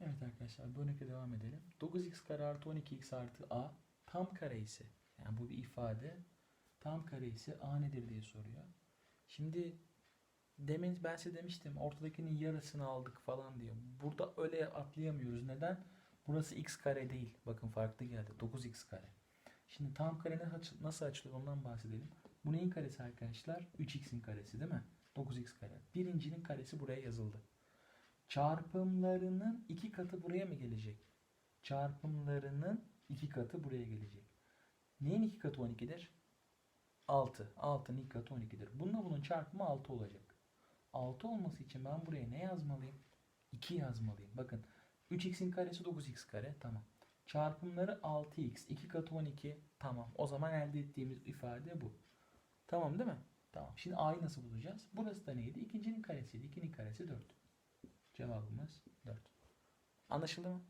Evet arkadaşlar bu devam edelim. 9x kare artı 12x artı a tam kare ise yani bu bir ifade tam kare ise a nedir diye soruyor. Şimdi demin ben size demiştim ortadakinin yarısını aldık falan diye. Burada öyle atlayamıyoruz. Neden? Burası x kare değil. Bakın farklı geldi. 9x kare. Şimdi tam kare nasıl açılıyor ondan bahsedelim. Bu neyin karesi arkadaşlar? 3x'in karesi değil mi? 9x kare. Birincinin karesi buraya yazıldı. Çarpımlarının iki katı buraya mı gelecek? Çarpımlarının iki katı buraya gelecek. Neyin iki katı 12'dir? 6. 6'nın iki katı 12'dir. Bununla bunun çarpımı 6 olacak. 6 olması için ben buraya ne yazmalıyım? 2 yazmalıyım. Bakın 3x'in karesi 9x kare. Tamam. Çarpımları 6x. 2 katı 12. Tamam. O zaman elde ettiğimiz ifade bu. Tamam değil mi? Tamam. Şimdi a'yı nasıl bulacağız? Burası da neydi? İkincinin karesiydi. 2'nin karesi 4. Cevabımız 4. Anlaşıldı mı?